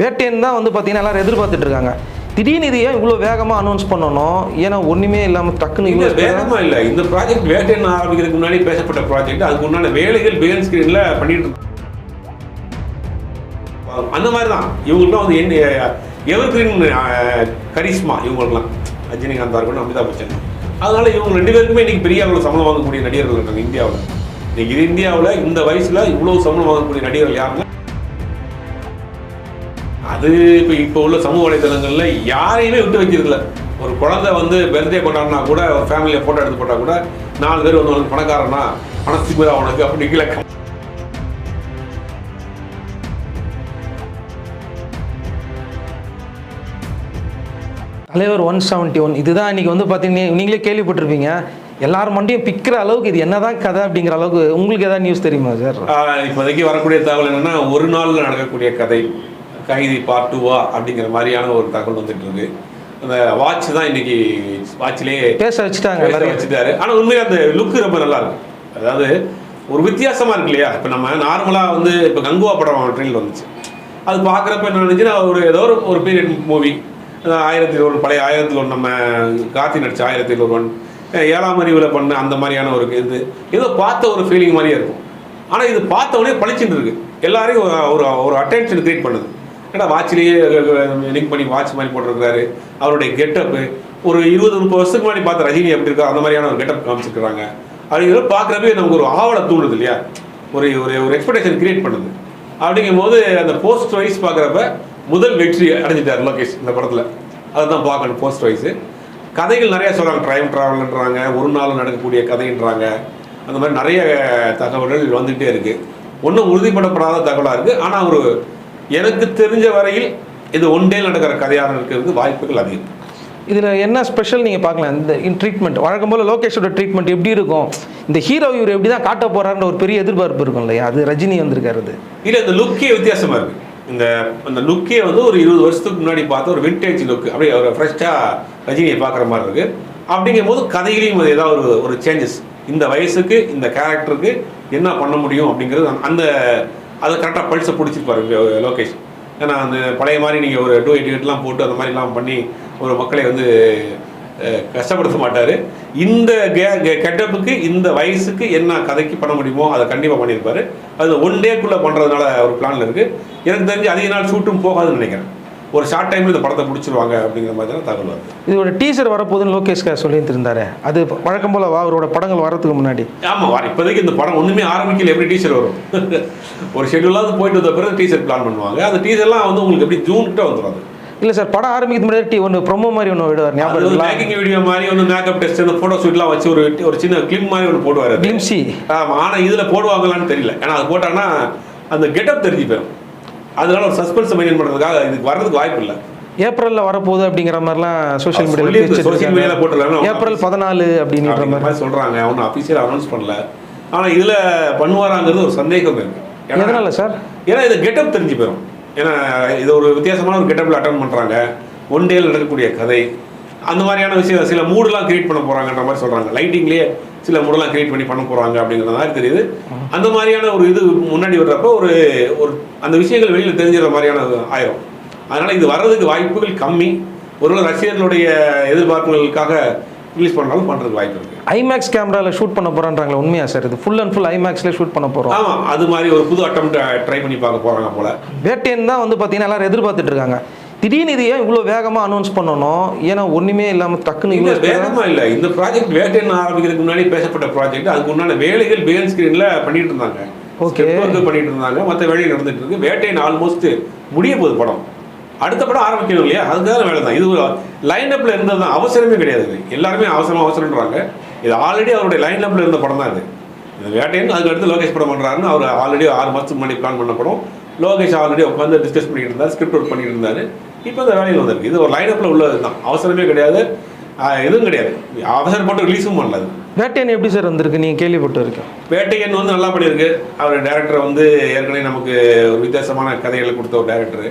வேட்டையன் தான் வந்து பார்த்தீங்கன்னா எல்லாரும் எதிர்பார்த்துட்டு இருக்காங்க. திடீர்னு இது ஏன் இவ்வளோ வேகமாக அனௌன்ஸ் பண்ணணும் ஏன்னா ஒன்றுமே இல்லாமல் டக்குன்னு இவ்வளோ வேகமா இல்ல. இந்த ப்ராஜெக்ட் வேட்டையன் ஆரம்பிக்கிறதுக்கு முன்னாடி பேசப்பட்ட ப்ராஜெக்ட் அதுக்கு உண்டான வேலைகள் பிகன் ஸ்கிரீன்ல பண்ணிட்டு. அந்த மாதிரி தான் இவங்களுக்குலாம் வந்து என்ன எவர் கிரீன் கரிஸ்மா இவங்களுக்குலாம். ரஜினிகாந்தா இருக்கட்டும் அமிதாப் பச்சன். அதனால இவங்க ரெண்டு பேருக்குமே இன்னைக்கு பெரிய அளவில் சம்பளம் வாங்கக்கூடிய நடிகர்கள் இருக்காங்க இந்தியாவில். இன்னைக்கு இந்தியாவில் இந்த வயசுல இவ்வளவு சம்பளம் வாங்கக்கூடிய நடிகர்கள் யாருன்னா அது இப்போ இப்போ உள்ள சமூக வலைதளங்கள்ல யாரையுமே விட்டு வைக்கிறதில்ல. ஒரு குழந்தை வந்து பர்த்டே கொண்டாடினா கூட ஒரு ஃபேமிலியை ஃபோட்டோ எடுத்து போட்டா கூட நாலு பேர் வந்து உனக்கு பணக்காரனா? பணத்துக்கு தான் உனக்கு அப்படி கீழே தலைவர் ஒன் செவன்ட்டி ஒன் இதுதான் இன்னைக்கு வந்து பார்த்தீங்கன்னா நீங்களே கேள்விப்பட்டிருப்பீங்க. எல்லார் மண்டையும் பிக்கிற அளவுக்கு இது என்னதான் கதை அப்படிங்கிற அளவுக்கு உங்களுக்கு ஏதாவது நியூஸ் தெரியுமா சார் இப்போதைக்கு வரக்கூடிய தகவல் என்னன்னா ஒரு நாள்ல நடக்கக்கூடிய கதை. கைதி பார்ட் டூவா அப்படிங்கிற மாதிரியான ஒரு தகவல் வந்துட்டு இருக்கு. அந்த வாட்ச் தான் இன்னைக்கு வாட்ச்லேயே பேச வச்சுட்டாங்க வச்சுட்டாரு. ஆனா உண்மையா அந்த லுக் ரொம்ப நல்லா இருக்கு. அதாவது ஒரு வித்தியாசமா இருக்கு இல்லையா? இப்போ நம்ம நார்மலா வந்து இப்போ கங்குவா படம் ட்ரெயினில் வந்துச்சு. அது பார்க்குறப்ப என்ன நினைச்சுன்னா ஒரு ஏதோ ஒரு ஒரு பீரியட் மூவி ஆயிரத்தி ஒரு பழைய ஆயிரத்தி ஒரு நம்ம கார்த்தி நடிச்ச ஆயிரத்தி ஒரு ஒன் ஏழாம் அறிவில் பண்ண அந்த மாதிரியான ஒரு இது. ஏதோ பார்த்த ஒரு ஃபீலிங் மாதிரியே இருக்கும். ஆனால் இது பார்த்த உடனே பளிச்சுட்டு இருக்கு. எல்லாரையும் ஒரு ஒரு அட்டென்ஷன் கிரியேட் பண்ணுது. ஏன்னா வாட்ச்லேயே லிங்க் பண்ணி வாட்ச் மாதிரி போட்டிருக்கிறாரு. அவருடைய கெட்டப்பு ஒரு இருபது முப்பது வருஷத்துக்கு முன்னாடி பார்த்த ரஜினி எப்படி இருக்கோ அந்த மாதிரியான ஒரு கெட்டப் காமிச்சிருக்கிறாங்க. அப்படிங்கிறத பார்க்குறப்பே நமக்கு ஒரு ஆவலை தூண்டுது இல்லையா? ஒரு ஒரு ஒரு எக்ஸ்பெக்டேஷன் கிரியேட் பண்ணுது. அப்படிங்கும் போது அந்த போஸ்ட் வைஸ் பார்க்குறப்ப முதல் வெற்றி அடைஞ்சிட்டார் லோகேஷ் இந்த படத்தில். அதுதான் பார்க்கணும் போஸ்ட் வைஸு கதைகள் நிறையா சொல்கிறாங்க டைம் ட்ராவல்ன்றாங்க ஒரு நாள் நடக்கக்கூடிய கதைன்றாங்க. அந்த மாதிரி நிறைய தகவல்கள் வந்துகிட்டே இருக்குது ஒன்றும் உறுதிப்படப்படாத தகவலாக இருக்குது ஆனால் ஒரு எனக்கு தெரிஞ்ச வரையில் இது ஒன் டே நடக்கிற கதையாக இருக்கிறதுக்கு வாய்ப்புகள் அதிகம். இதில் என்ன ஸ்பெஷல் நீங்கள் பார்க்கலாம்? இந்த ட்ரீட்மெண்ட் வழக்கம் போல் லோகேஷோட ட்ரீட்மெண்ட் எப்படி இருக்கும்? இந்த ஹீரோ இவர் எப்படி தான் காட்ட போறாருன்ற ஒரு பெரிய எதிர்பார்ப்பு இருக்கும் இல்லையா? அது ரஜினி வந்திருக்காரு இல்லை இந்த லுக்கே வித்தியாசமா இருக்கு. இந்த அந்த லுக்கே வந்து ஒரு இருபது வருஷத்துக்கு முன்னாடி பார்த்த ஒரு விண்டேஜ் லுக் அப்படியே ஒரு ஃப்ரெஷ்ஷாக ரஜினியை பார்க்குற மாதிரி இருக்கு. அப்படிங்கும் போது கதையிலையும் அது ஏதாவது ஒரு ஒரு சேஞ்சஸ் இந்த வயசுக்கு இந்த கேரக்டருக்கு என்ன பண்ண முடியும் அப்படிங்கிறது அந்த அதை கரெக்டாக பல்ஸை பிடிச்சிருப்பாரு லோகேஷ். ஏன்னா அந்த பழைய மாதிரி நீங்கள் ஒரு டூ எயிட் போட்டு அந்த மாதிரிலாம் பண்ணி ஒரு மக்களை வந்து கஷ்டப்படுத்த மாட்டார். இந்த கெட்டப்புக்கு இந்த வயசுக்கு என்ன கதைக்கு பண்ண முடியுமோ அதை கண்டிப்பாக பண்ணியிருப்பாரு. அது ஒன் டேக்குள்ளே பண்ணுறதுனால ஒரு பிளானில் இருக்குது எனக்கு தெரிஞ்சு அதிக நாள் ஷூட்டும் போகாதுன்னு நினைக்கிறேன். ஒரு ஷார்ட் டைமில் இந்த படத்தை முடிச்சிருவாங்க அப்படிங்கிற மாதிரி தான் தகவல் வருது. இதோட டீசர் வரப்போகுதுன்னு லோகேஷ் கார் சொல்லிட்டு இருந்தாரு அது வழக்கம் போல் அவரோட படங்கள் வரதுக்கு முன்னாடி. ஆமாம் வர இப்போதைக்கு இந்த படம் ஒன்றுமே ஆரம்பிக்கல எப்படி டீச்சர் வரும்? ஒரு ஷெட்யூலாவது போயிட்டு வந்த பிறகு டீச்சர் பிளான் பண்ணுவாங்க. அந்த டீச்சர்லாம் வந்து உங்களுக்கு எப்படி ஜூன் கிட்ட வந்துடும் அது? இல்லை சார் படம் ஆரம்பிக்கிறது முன்னாடி டி- ஒன்று ப்ரொமோ மாதிரி ஒன்று விடுவார் ஞாபகம் மேக்கிங் வீடியோ மாதிரி ஒன்று மேக்கப் டெஸ்ட் அந்த ஃபோட்டோ ஷூட்லாம் வச்சு ஒரு ஒரு சின்ன கிளிப் மாதிரி ஒன்று போடுவார் கிளிம்சி ஆமாம் ஆனால் இதில் போடுவாங்களான்னு தெரியல. ஏன்னா அது போட்டாங்கன்னா அந்த கெட்டப் தெரிஞ்சு போயிடும் அதனால ஒரு சஸ்பென்ஸ் மெயின்டைன் பண்ணுறதுக்காக இதுக்கு வர்றதுக்கு வாய்ப்பு இல்லை ஏப்ரலில் வரப்போகுது அப்படிங்கிற மாதிரிலாம் சோஷியல் மீடியாவில் சொல்லியிருக்கு, social media ல போட்டுருக்காங்க. ஏப்ரல் பதினாலு அப்படின்ற மாதிரி. சொல்கிறாங்க ஒன்றும் அஃபீஷியல் அனௌன்ஸ் பண்ணல. ஆனால் இதில் பண்ணுவாராங்கிறது ஒரு சந்தேகம் இருக்கு. ஏன்னா- எதனால சார்? ஏன்னா இது கெட்டப் தெரிஞ்சு போயிடும் ஏன்னா இது ஒரு வித்தியாசமான ஒரு கெட்டப்பில் அட்டன் பண்ணுறாங்க ஒன் டேல நடக்கக்கூடிய கதை. அந்த மாதிரியான விஷயம் சில மூடெல்லாம் கிரியேட் பண்ண போகிறாங்கன்ற மாதிரி சொல்கிறாங்க லைட்டிங்லேயே சில மூடெல்லாம் கிரியேட் பண்ணி பண்ண போகிறாங்க அப்படிங்கிற மாதிரி தெரியுது. அந்த மாதிரியான ஒரு இது முன்னாடி வர்றப்போ ஒரு ஒரு அந்த விஷயங்கள் வெளியில் தெரிஞ்சிடுற மாதிரியான ஆயிரும். அதனால் இது வர்றதுக்கு வாய்ப்புகள் கம்மி. ஒருவேளை ரசிகர்களுடைய எதிர்பார்ப்புகளுக்காக ரிலீஸ் பண்ணாலும் பண்ணுறதுக்கு வாய்ப்பு இருக்குது ஐமேக்ஸ் கேமராவில் ஷூட் பண்ண போகிறான்றாங்களே உண்மையா சார் இது ஃபுல் அண்ட் ஃபுல் ஐமேக்ஸ்லேயே ஷூட் பண்ண போகிறோம் ஆமாம் அது மாதிரி ஒரு புது அட்டம் ட்ரை பண்ணி பார்க்க போகிறாங்க போல. வேட்டையன் தான் வந்து பார்த்தீங்கன்னா எல்லாரும் எதிர்பார்த்துட்டு இருக்காங்க. திடீர்னு இது ஏன் இவ்வளோ வேகமாக அனௌன்ஸ் பண்ணணும். ஏன்னா ஒன்றுமே இல்லாமல் டக்குன்னு இல்ல இவ்வளோ வேகமா இல்ல. இந்த ப்ராஜெக்ட் வேட்டையன் ஆரம்பிக்கிறதுக்கு முன்னாடி பேசப்பட்ட ப்ராஜெக்ட் அதுக்கு உண்டான வேலைகள் பிகன் ஸ்கிரீன்ல பண்ணிட்டு இருந்தாங்க. Script work பண்ணிட்டு இருந்தாங்க. மற்ற வேலைகள் நடந்துட்டு இருக்கு. வேட்டையன் ஆல்மோஸ்ட் முடிய போகுது படம். அடுத்த படம் ஆரம்பிக்கணும் இல்லையா? அதுக்கான வேலை தான். இது லைன் அப்ல இருந்தது தான். அவசரமே கிடையாது. எல்லாருமே அவசரம் அவசரம்ன்றாங்க. இது ஆல்ரெடி அவருடைய லைன் அப்ல இருந்த படம் தான் இது இந்த வேட்டையன் அதுக்கு அடுத்து லோகேஷ் படம் பண்றாருன்னு அவர் ஆல்ரெடி ஆறு மாசத்துக்கு முன்னாடி பிளான் பண்ண படம். லோகேஷ் ஆல்ரெடி உட்காந்து டிஸ்கஸ் பண்ணிட்டு இருந்தார் ஸ்கிரிப்ட் ஒர்க் பண்ணிட்டு இருந்தாரு. இப்போ இந்த வேலையில் வந்திருக்கு. இது ஒரு லைன் அப்ல உள்ளது தான். அவசரமே கிடையாது. எதுவும் கிடையாது. அவசரப்பட்டு ரிலீஸும் பண்ணல வேட்டையன் எப்படி சார் வந்திருக்கு? நீங்கள் கேள்விப்பட்டு இருக்கேன். வேட்டையன் வந்து நல்லா பண்ணியிருக்கு. அவர் டேரக்டர் வந்து ஏற்கனவே நமக்கு ஒரு வித்தியாசமான கதைகளை கொடுத்த ஒரு டேரக்டர்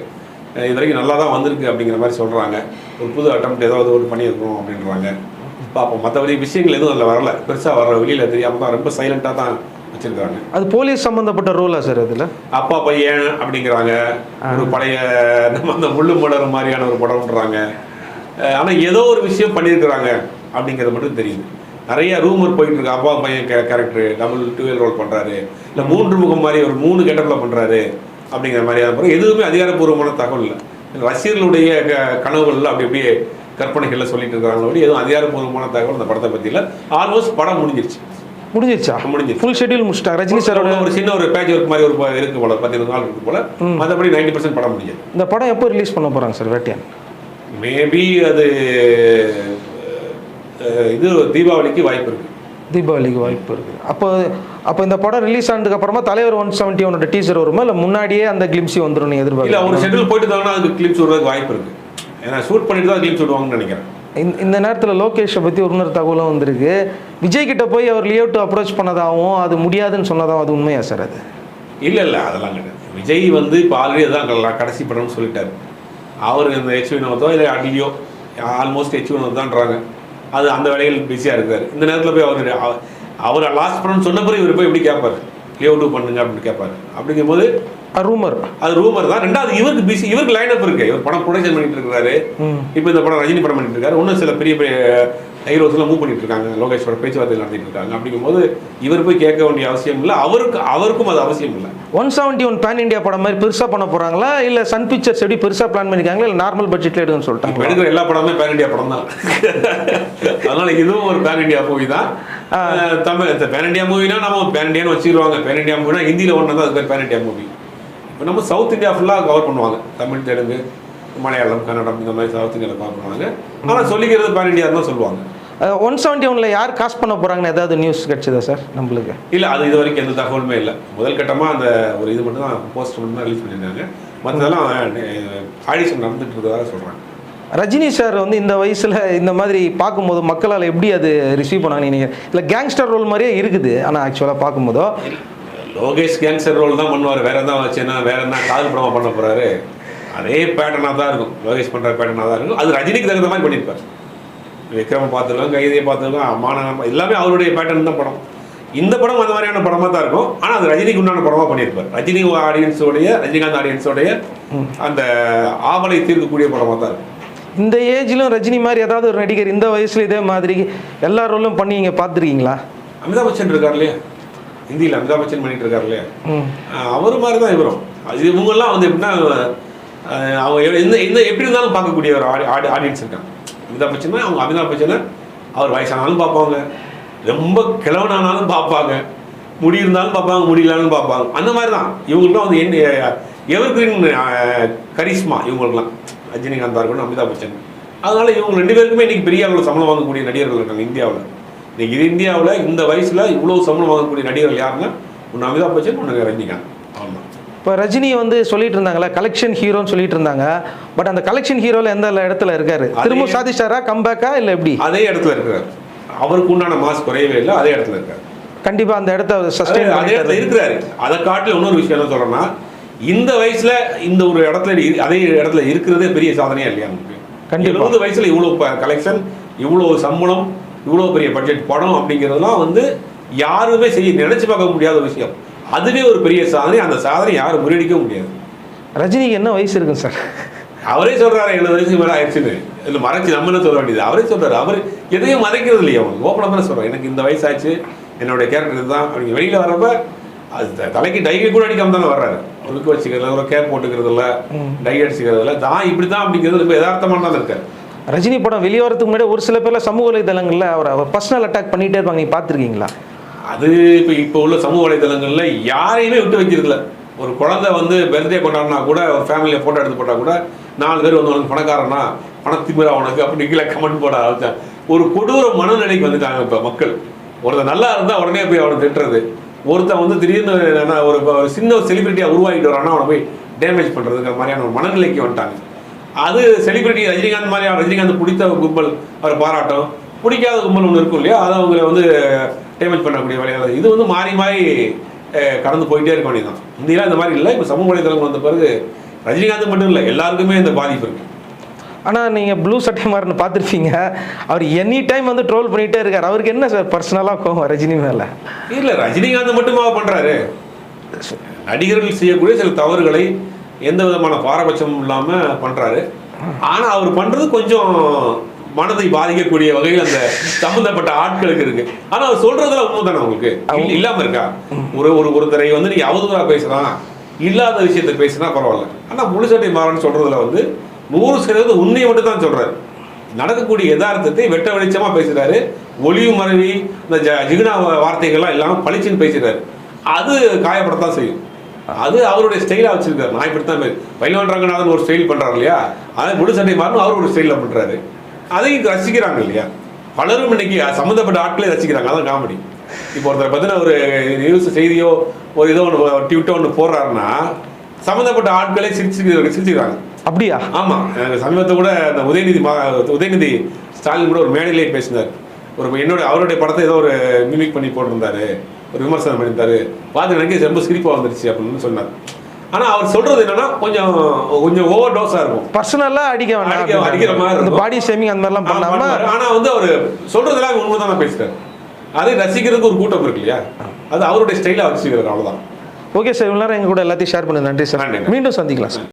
இது வரைக்கும் நல்லா தான் வந்திருக்கு அப்படிங்கிற மாதிரி சொல்கிறாங்க ஒரு புது அட்டம் ஏதாவது ஒரு பண்ணியிருக்கோம் அப்படின்றாங்க. பார்ப்போம். மற்றபடி விஷயங்கள் எதுவும் அதில் வரல. பெருசாக வர வெளியில் தெரியாமல் தான் ரொம்ப சைலண்ட்டாக தான் வச்சிருக்காங்க. அது போலீஸ் சம்மந்தப்பட்ட ரோலா சார் அதில் அப்பா பையன் அப்படிங்கிறாங்க. ஒரு பழைய நம்ம அந்த முள்ளு மலர் மாதிரியான ஒரு படம்ன்றாங்க. அஹ் ஆனா ஏதோ ஒரு விஷயம் பண்ணியிருக்கிறாங்க அப்படிங்கிறது மட்டும் தெரியுது. நிறைய ரூமர் போயிட்டு இருக்கு அப்பா பையன் கேரக்டர் டபுள் டுவெல் ரோல் பண்றாரு. இல்ல மூன்று முகம் மாதிரி ஒரு மூணு கெட்டப்ல பண்றாரு அப்படிங்கிற மாதிரியான படம் எதுவுமே அதிகாரப்பூர்வமான தகவல் இல்லை. ரசிகர்களுடைய க- கனவுகள்ல அப்படி அப்படியே கற்பனைகள்ல சொல்லிட்டு இருக்காங்களோ எதுவும் அதிகாரப்பூர்வமான தகவல் அந்த படத்தை இல்ல. ஆல்மோஸ்ட் படம் முடிஞ்சிருச்சு. முடிஞ்சிருச்சா? முடிஞ்சிருச்சு. ஃபுல் ஷெட்யூல் முடிச்சிட்டாங்க ரஜினி சாரோட ஒரு சின்ன ஒரு பேட்ச் ஒர்க் மாதிரி ஒரு இருக்கு போல பத்து இருபது நாள் இருக்கு போல. மற்றபடி நைன்டி பர்சன்ட் படம் முடிஞ்சது. இந்த படம் எப்போ ரிலீஸ் பண்ண போகிறாங்க சார் வேட்டையன்? மேபி அது இது தீபாவளிக்கு வாய்ப்பு இருக்கு. தீபாவளிக்கு வாய்ப்பு இருக்குது அப்போ அப்போ இந்த படம் ரிலீஸ் ஆனதுக்கு அப்புறமா தலைவர் ஒன் செவன்ட்டி ஒனோட டீசர் வருமா? இல்லை முன்னாடியே அந்த கிளிம்ஸி வந்துடும் நீ இல்ல எதிர்பார்க்க ஒரு ஷெட்யூல் போயிட்டு தாங்கன்னா அதுக்கு கிளிப்ஸ் விடுறதுக்கு வாய்ப்பு இருக்கு. ஏன்னா ஷூட் பண்ணிட்டு தான் கிளிப்ஸ் விடுவாங்கன்னு நினைக்கிறேன். இந்த இந்த நேரத்தில் லோகேஷை பற்றி ஒரு இன்னொரு தகவலும் வந்திருக்கு. விஜய் கிட்ட போய் அவர் லியோ டு அப்ரோச் பண்ணதாகவும் அது முடியாதுன்னு சொன்னதாகவும் அது உண்மையா சார் அது? இல்லை இல்லை அதெல்லாம் கிடையாது. விஜய் வந்து இப்போ ஆல்ரெடி அதான் கடைசி படம்னு சொல்லிட்டாரு. அவர் இந்த ஹெச் வினோதோ இல்லை அடிலியோ ஆல்மோஸ்ட் ஹெச் வினோதான்றாங்க. அது அந்த வேலையில் பிஸியாக இருக்கார். இந்த நேரத்தில் போய் அவர் அவர் லாஸ்ட் படம்னு சொன்ன பிறகு இவர் போய் எப்படி கேட்பார் லியோ டூ பண்ணுங்க அப்படின்னு கேட்பாரு அப்படிங்கும்போது ரூமர் அது ரூமர் தான். ரெண்டாவது இவருக்கு பிஸி இவருக்கு லைன் அப் இருக்கு. இவர் படம் ப்ரொடக்ஷன் பண்ணிட்டு இருக்காரு. இப்போ இந்த படம் ரஜினி படம் பண்ணிட்டு இருக்காரு. இன்னும் சில பெரிய பெரிய ஹீரோஸ் எல்லாம் மூவ் பண்ணிட்டு இருக்காங்க. லோகேஸ்வர பேச்சுவார்த்தை நடத்திட்டு இருக்காங்க. அப்படிங்கும்போது இவர் போய் கேட்க வேண்டிய அவசியம் இல்லை. அவருக்கு அவருக்கும் அது அவசியம் இல்லை. One seventy one pan India படம் மாதிரி பெருசாக பண்ண போகிறாங்களா இல்லை சன் பிக்சர்ஸ் எப்படி பெருசாக பிளான் பண்ணியிருக்காங்களா இல்லை நார்மல் பட்ஜெட்டில் இப்போ சொல்லிட்டாங்க எடுக்கிற எல்லா படமுமே பேன் இண்டியா படம் தான். அதனால இதுவும் ஒரு பேன் இண்டியா மூவி தான். தமிழ் பேன் இண்டியா மூவினா நம்ம பேன் இண்டியான்னு வச்சிருவாங்க. பேன் இண்டியா மூவினா ஹிந்தியில் ஒன்று தான் அது பேர் பேன் இண்டியா மூவி இப்போ நம்ம சவுத் இந்தியா ஃபுல்லாக கவர் பண்ணுவாங்க. தமிழ் தெலுங்கு மலையாளம் கன்னடம் இந்த மாதிரி சவுத் இந்தியாவில் கவர் பண்ணுவாங்க. ஆனால் சொல்லிக்கிறது பேன் இண்டியா தான் சொல்லுவாங்க. ஒன் செவன்ட்டி ஒனில் யார் காஸ்ட் பண்ண போகிறாங்கன்னு ஏதாவது நியூஸ் கிடைச்சதா சார் நம்மளுக்கு. இல்லை அது இது வரைக்கும் எந்த தகவலுமே இல்லை. முதல் கட்டமாக அந்த ஒரு இது மட்டும் தான் போஸ்ட் மட்டும் தான் ரிலீஸ் பண்ணியிருந்தாங்க மற்றதெல்லாம் ஆடிஷன் நடந்துட்டு இருக்கிறதாக சொல்கிறாங்க ரஜினி சார் வந்து இந்த வயசில் இந்த மாதிரி பார்க்கும்போது மக்களால் எப்படி அது ரிசீவ் பண்ணாங்க நீங்கள் இல்லை கேங்ஸ்டர் ரோல் மாதிரியே இருக்குது ஆனால் ஆக்சுவலாக பார்க்கும்போதோ லோகேஷ் கேன்சர் ரோல் தான் பண்ணுவார். வேற எதாவது வச்சுன்னா வேற என்ன காதல் படமா பண்ண போறாரு? அதே பேட்டர்னாக தான் இருக்கும். லோகேஷ் பண்ற பேட்டர்னாக தான் இருக்கும். அது ரஜினிக்கு தகுந்த மாதிரி பண்ணியிருப்பார். விக்ரம் பார்த்துருக்கோம் கைதியை பார்த்துருக்கோம் அம்மான எல்லாமே அவருடைய பேட்டர்ன் தான் படம். இந்த படம் அந்த மாதிரியான படமாக தான் இருக்கும். ஆனால் அது ரஜினிக்கு உண்டான படமாக பண்ணியிருப்பார். ரஜினி ஆடியன்ஸோடைய ரஜினிகாந்த் ஆடியன்ஸோடைய அந்த ஆவலை தீர்க்கக்கூடிய படமாக தான் இருக்கும். இந்த ஏஜ்லையும் ரஜினி மாதிரி ஏதாவது ஒரு நடிகர் இந்த வயசுல இதே மாதிரி எல்லா ரோலும் பண்ணி நீங்கள் பார்த்துருக்கீங்களா? அமிதாப் பச்சன் இருக்கார் இல்லையா? ஹிந்தியில் அமிதாப் பச்சன் பண்ணிட்டு இருக்கார் இல்லையா அவர் மாதிரி தான் இவரும். அது இவங்கெல்லாம் வந்து எப்படின்னா அவங்க எந்த எந்த எப்படி இருந்தாலும் பார்க்கக்கூடிய ஒரு ஆடி ஆடி ஆடியன்ஸ் இருக்காங்க. அமிதாப் பச்சன் அவங்க அமிதாப் பச்சனை அவர் வயசானாலும் பார்ப்பாங்க. ரொம்ப கிழவனானாலும் பார்ப்பாங்க. முடி இருந்தாலும் பார்ப்பாங்க முடி இல்லைனாலும் பார்ப்பாங்க. அந்த மாதிரி தான் இவங்களுக்குலாம் வந்து என்ன எவர் கிரீன் கரிஷ்மா இவங்களுக்குலாம். ரஜினிகாந்தா இருக்கட்டும் அமிதாப் பச்சன். அதனால இவங்க ரெண்டு பேருக்குமே இன்னைக்கு பெரிய அளவில் சம்பளம் வாங்கக்கூடிய நடிகர்கள் இருக்காங்க இந்தியாவில். இன்னைக்கு இது இந்தியாவில் இந்த வயசுல இவ்வளவு சம்பளம் வாங்கக்கூடிய நடிகர்கள் யாருன்னா ஒன்று அமிதாப் பச்சன் ஒன்று ரஜினிகாந்த். ஆமாம் இப்போ ரஜினி வந்து சொல்லிட்டு இருந்தாங்களே கலெக்ஷன் ஹீரோன்னு சொல்லிட்டு இருந்தாங்க. பட் அந்த கலெக்ஷன் ஹீரோல எந்த இடத்துல இருக்காரு? திரும்ப சாதிச்சாரா கம்பேக்கா இல்லை எப்படி? அதே இடத்துல இருக்கிறார். அவருக்கு உண்டான மாஸ் குறையவே இல்லை அதே இடத்துல இருக்காரு. கண்டிப்பா அந்த இடத்த அதே சஸ்டெயின் அதே இடத்துல இருக்கிறாரு. அதை காட்டில இன்னொரு விஷயம் என்ன சொல்றேன்னா இந்த வயசுல இந்த ஒரு இடத்துல இரு- அதே இடத்துல இருக்கிறதே பெரிய சாதனையா இல்லையா நமக்கு? கண்டிப்பா. எழுபது வயசுல இவ்வளவு கலெக்ஷன் இவ்வளவு சம்பளம் இவ்வளவு பெரிய பட்ஜெட் படம் அப்படிங்கிறதுலாம் வந்து யாருமே செய்ய நினைச்சு பார்க்க முடியாத விஷயம். அதுவே ஒரு பெரிய சாதனை. அந்த சாதனை யாரும் முறியடிக்க முடியாது. ரஜினிக்கு என்ன வயசு இருக்குங்க சார்? அவரே சொல்றாரு எழுபது வயசுக்கு மேல ஆயிடுச்சுன்னு. இல்லை மறைச்சு நம்ம என்ன சொல்ல வேண்டியது. அவரே சொல்றாரு. அவர் எதையும் மறைக்கிறது இல்லையா அவங்க. தானே சொல்றாரு. எனக்கு இந்த வயசாச்சு என்னுடைய கேரக்டர் இதுதான். அப்படிங்க வெளியில வரப்ப அது தலைக்கு டைகை கூட அடிக்காம தானே வர்றாரு. ஒழுக்க வச்சுக்கிறது ஒரு கேப் போட்டுக்கிறது இல்ல டை அடிச்சுக்கிறது இல்ல தான் இப்படி தான் அப்படிங்கிறது ரொம்ப யதார்த்தமான தான் இருக்காரு. ரஜினி படம் வெளியே வரதுக்கு முன்னாடி ஒரு சில பேர்ல சமூக வலைதளங்கள்ல அவர் அவர் பர்சனல் அட்டாக் பண்ணிட்டே இருப்பாங்க. நீங்க பார்த்துருக்கீங்களா? அது இப்போ இப்போ உள்ள சமூக வலைதளங்கள்ல யாரையுமே விட்டு வைக்கிறதுல ஒரு குழந்தை வந்து பர்த்டே கொண்டாடினா கூட ஒரு ஃபேமிலியில் ஃபோட்டோ எடுத்து போட்டால் கூட நாலு பேர் வந்து உனக்கு பணக்காரனா? பணத்திமிரா உனக்கு? அப்படி கீழே கமெண்ட் போட ஆரம்பிச்சான் ஒரு கொடூர மனநிலைக்கு வந்துட்டாங்க இப்போ மக்கள். ஒருத்தன் நல்லா இருந்தால் உடனே போய் அவனை திட்டுறது. ஒருத்தன் வந்து திடீர்னு என்ன ஒரு ஒரு சின்ன செலிபிரிட்டியாக உருவாகிட்டு வரான்னா அவனை போய் டேமேஜ் பண்ணுறதுங்கிற மாதிரியான ஒரு மனநிலைக்கு வந்துட்டாங்க. அது செலிபிரிட்டி ரஜினிகாந்த் மாதிரி ரஜினிகாந்த் பிடித்த கும்பல் அவரை பாராட்டும். பிடிக்காத கும்பல் ஒன்று இருக்கும் இல்லையா? அதை அவங்கள வந்து டேமேஜ் பண்ணக்கூடிய வேலையாக இது வந்து மாறி மாறி கடந்து போயிட்டே இருக்க வேண்டியதுதான். இந்தியா இந்த மாதிரி இல்லை. இப்போ சமூக வலைதளங்கள் வந்த பிறகு ரஜினிகாந்த் மட்டும் இல்லை. எல்லாருக்குமே இந்த பாதிப்பு இருக்கு. ஆனால் நீங்கள் ப்ளூ சட்டை மாறன்னு பார்த்துருப்பீங்க. அவர் எனி டைம் வந்து ட்ரோல் பண்ணிகிட்டே இருக்கார். அவருக்கு என்ன சார் பர்சனலாக கோவம் ரஜினி மேலே? இல்ல ரஜினிகாந்த் மட்டுமா பண்றாரு? நடிகர்கள் செய்யக்கூடிய சில தவறுகளை எந்த விதமான பாரபட்சமும் இல்லாம பண்றாரு. ஆனா அவர் பண்றது கொஞ்சம் மனதை பாதிக்கக்கூடிய வகையில் அந்த சம்பந்தப்பட்ட ஆட்களுக்கு இருக்கு. ஆனா அவர் சொல்றதுல உண்மைதானே உங்களுக்கு? இல்ல- இல்லாம இருக்கா? ஒரு ஒரு ஒருத்தரை வந்து நீங்க அவதூறா பேசலாம் இல்லாத விஷயத்தை பேசினா பரவாயில்ல. ஆனா முழுசட்டை மாறன்னு சொல்றதுல வந்து நூறு சதவீதம் உண்மையை மட்டும் தான் சொல்றாரு. நடக்கக்கூடிய யதார்த்தத்தை வெட்ட வெளிச்சமா பேசுறாரு. ஒளிவு மறைவி இந்த ஜ- ஜிகுணா வார்த்தைகள்லாம் இல்லாம பளிச்சுன்னு பேசுறாரு அது காயப்படத்தான் செய்யும். அது அவருடைய ஸ்டைலா வச்சிருக்காரு. நான் இப்படித்தான் பே- பைலவான் ரங்கநாதன் ஒரு ஸ்டைல் பண்றாரு இல்லையா? அது முழு சட்டை மாறணும் அவர் ஒரு ஸ்டைல பண்றாரு. அதையும் ரசிக்கிறாங்க இல்லையா? பலரும் இன்னைக்கு சம்மந்தப்பட்ட ஆட்களே ரசிக்கிறாங்க. அதான் காமெடி. இப்போ ஒருத்தர் பத்தின ஒரு நியூஸ் செய்தியோ ஒரு ஏதோ ஒன்று ட்விட்டோ ஒன்று போடுறாருன்னா சம்மந்தப்பட்ட ஆட்களே சிரிச்சு சிரிச்சுக்கிறாங்க அப்படியா? ஆமா. எனக்கு சமீபத்தை கூட அந்த உதயநிதி மா- உதயநிதி ஸ்டாலின் கூட ஒரு மேடையிலே பேசினார். ஒரு என்னோட அவருடைய படத்தை ஏதோ ஒரு மிமிக் பண்ணி போட்டிருந்தாரு. ஒரு விமர்சனம் பண்ணியிருந்தாரு. பார்த்து எனக்கு ரொம்ப சிரிப்பா வந்துருச்சு அப்படின்னு சொன்னார். ஆனா அவர் சொல்றது என்னன்னா கொஞ்சம் கொஞ்சம் ஓவர் டோஸா இருக்கும். பர்சனலாக அடிக்க அடிக்க- அடிக்கிற மாதிரி இந்த. பாடி ஷேமிங் அந்த மாதிரிலாம் பண்ணாமல் பண்ணுவாரு. ஆனா வந்து அவர் சொல்றதெல்லாம் உண்மைதான் பேசுறாரு அதை ரசிக்கிறதுக்கு ஒரு கூட்டம் இருக்கு இல்லையா? அது அவருடைய ஸ்டைலா வச்சுக்கிறாரு அவ்வளவுதான். ஓகே சார் இவ்வளோ நேரம் எங்க கூட எல்லாத்தையும் ஷேர் பண்ணது நன்றி சார். மீண்டும் சந்திக்கலாம் சார்